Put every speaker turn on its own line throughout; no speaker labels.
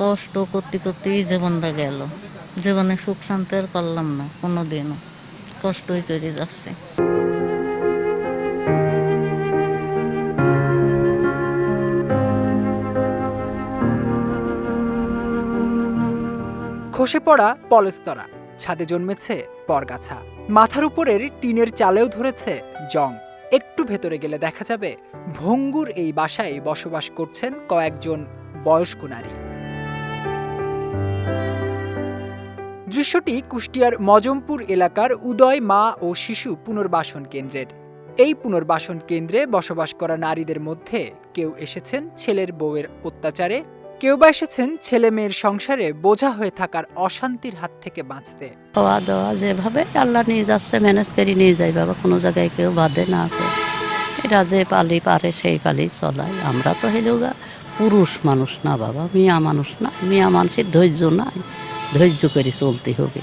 কষ্ট করতে করতেই জীবনটা গেল। জীবনে সুখ শান্তি আর করলাম না কোনো দিনও কষ্টই করে যাচ্ছে।
খসে পড়া পলেস্তরা। ছাদে জন্মেছে পরগাছা। মাথার উপরের টিনের চালেও ধরেছে জং। একটু ভেতরে গেলে দেখা যাবে ভঙ্গুর এই বাসায় বসবাস করছেন কয়েকজন বয়স্ক নারী। দৃশ্যটি কুষ্টিয়ার মজমপুর এলাকার উদয় মা ও শিশু পুনর্বাসন কেন্দ্রের। এই পুনর্বাসন কেন্দ্রে বসবাস করা নারীদের মধ্যে কেউ এসেছেন ছেলের বউয়ের অত্যাচারে, কেউ বা এসেছেন ছেলে মেয়ের সংসারে বোঝা হয়ে থাকার অশান্তির হাত থেকে বাঁচতে।
খাওয়া দাওয়া যেভাবে আল্লাহ নিয়ে যাচ্ছে ম্যানেজ করে নিয়ে যায়, বাবা কোনো জায়গায় কেউ বাদে না, কেউ এরা যে পালি পারে সেই পালি চলায়। আমরা তো হইলেও গা পুরুষ মানুষ না বাবা মিয়া মানুষ না। মিয়া মানুষের ধৈর্য নাই। ধৈর্য করে চলতে হবে।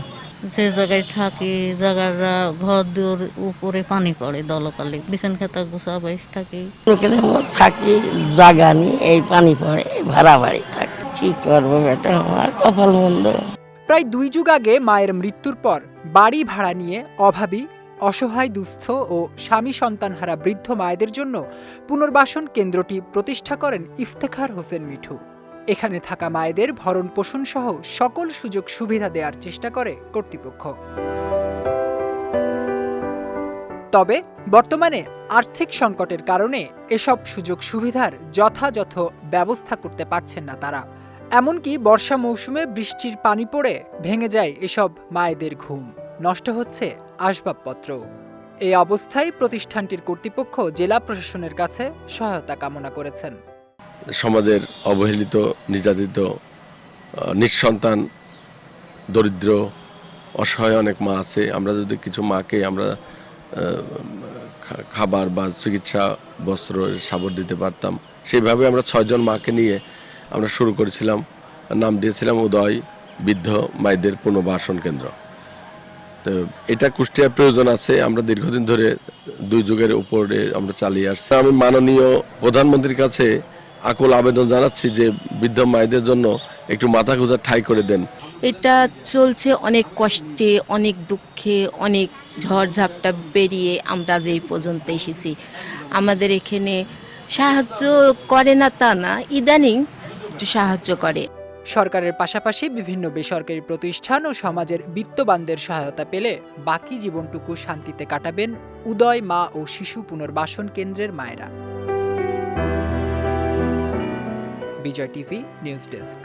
যে জায়গায় থাকি জায়গাটা ঘর দুয়ার উপরে পানি পড়ে দলকালে। বিছান খেতা গুছা বাইশ থাকি।
থাকি জাগা নি এই পানি পড়ে ভাড়া বাড়ি থাকি। কি করব বেটা আমার কপাল মন্দ।
প্রায় দুই যুগ আগে মায়ের মৃত্যুর পর বাড়ি ভাড়া নিয়ে অভাবী অসহায়, দুস্থ ও স্বামী সন্তানহারা বৃদ্ধ মায়েদের জন্য পুনর্বাসন কেন্দ্রটি প্রতিষ্ঠা করেন ইফতেখার হোসেন মিঠু। এখানে থাকা মায়েদের ভরণ পোষণ সহ সকল সুযোগ সুবিধা দেওয়ার চেষ্টা করে কর্তৃপক্ষ। তবে বর্তমানে আর্থিক সংকটের কারণে এসব সুযোগ সুবিধার যথাযথ ব্যবস্থা করতে পারছেন না তারা। এমনকি বর্ষা মৌসুমে বৃষ্টির পানি পড়ে ভেঙে যায় এসব মায়েদের ঘুম। নষ্ট হচ্ছে আসবাবপত্র। এই অবস্থায় প্রতিষ্ঠানটির কর্তৃপক্ষ জেলা প্রশাসনের কাছে সহায়তা কামনা করেছেন।
সমাজের অবহেলিত, নির্যাতিত নিঃসন্তান, দরিদ্র, অসহায় অনেক মা আছে। আমরা যদি কিছু মাকে আমরা খাবার বা চিকিৎসা বস্ত্র, সাবর দিতে পারতাম। সেইভাবে আমরা ছয়জন মাকে নিয়ে আমরা শুরু করেছিলাম, নাম দিয়েছিলাম উদয়, বৃদ্ধ, মায়েদের পুনর্বাসন কেন্দ্র। এটা কুষ্টিয়ার প্রয়োজন আছে, আমরা দীর্ঘদিন ধরে দুই যুগের উপরে আমরা চালিয়ে আসছি। আমি মাননীয় প্রধানমন্ত্রীর কাছে আকুল আবেদন জানাচ্ছি যে বৃদ্ধ মায়েদের জন্য একটু মাথা গোঁজার ঠাই করে দেন।
এটা চলছে অনেক কষ্টে, অনেক দুঃখে, অনেক ঝড়ঝাপটা বেরিয়ে আমরা যে পর্যন্ত এসেছি। আমাদের এখানে সাহায্য করে না তা না, ইদানিং একটু সাহায্য করে।
সরকারের পাশাপাশি বিভিন্ন বেসরকারি প্রতিষ্ঠান ও সমাজের বিত্তবানদের সহায়তা পেলে বাকি জীবনটুকু শান্তিতে কাটাবেন উদয় মা ও শিশু পুনর্বাসন কেন্দ্রের মায়েরা। Bijoy TV, news desk.